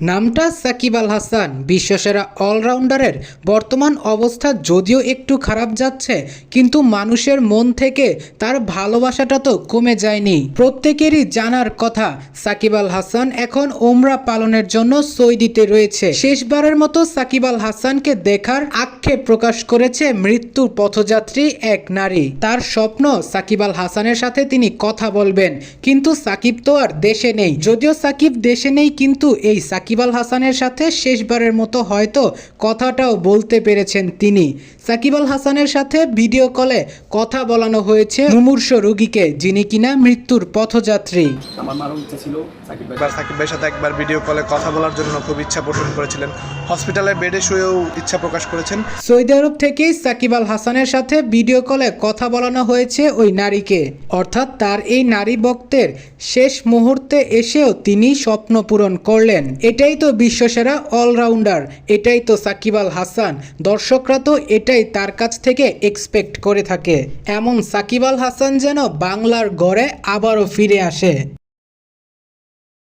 নামটা সাকিব আল হাসান, বিশ্বসেরা অলরাউন্ডারের। বর্তমান অবস্থা যদিও একটু খারাপ যাচ্ছে, কিন্তু মানুষের মন থেকে তার ভালোবাসাটা তো কমে যায়নি। প্রত্যেকেরই জানার কথা, সাকিব আল হাসান এখন ওমরা পালনের জন্য সৌদিতে রয়েছে। শেষবারের মতো সাকিব আল হাসানকে দেখার আক্ষেপ প্রকাশ করেছে মৃত্যুর পথযাত্রী এক নারী। তার স্বপ্ন সাকিব আল হাসানের সাথে তিনি কথা বলবেন, কিন্তু সাকিব তো আর দেশে নেই। যদিও সাকিব দেশে নেই, কিন্তু এই সাকিব আল হাসানের সাথে শেষবারের মতো হয়তো কথাটাও বলতে পেরেছেন তিনি। সাকিব আল হাসানের সাথে ভিডিও কলে কথা বলানো হয়েছে মুমূর্ষ রোগীকে যিনি কিনা মৃত্যুর পথযাত্রী। আমার মারও ইচ্ছে ছিল সাকিব ভাই সাকিব ভাইয়ের সাথে একবার ভিডিও কলে কথা বলার জন্য খুব ইচ্ছা পোষণ করেছিলেন। হসপিটালে বেডে শুয়েও ইচ্ছা প্রকাশ করেছেন। সৌদি আরব থেকেই সাকিব আল হাসানের সাথে ভিডিও কলে কথা বলানো হয়েছে ওই নারীকে। অর্থাৎ তার এই নারী ভক্তের শেষ মুহূর্তে এসেও তিনি স্বপ্ন পূরণ করলেন। এটাই তো বিশ্বসেরা অলরাউন্ডার, এটাই তো সাকিব আল হাসান। দর্শকরা তো এটাই তার কাছ থেকে এক্সপেক্ট করে থাকে। এমন সাকিব আল হাসান যেন বাংলার গড়ে আবারও ফিরে আসে।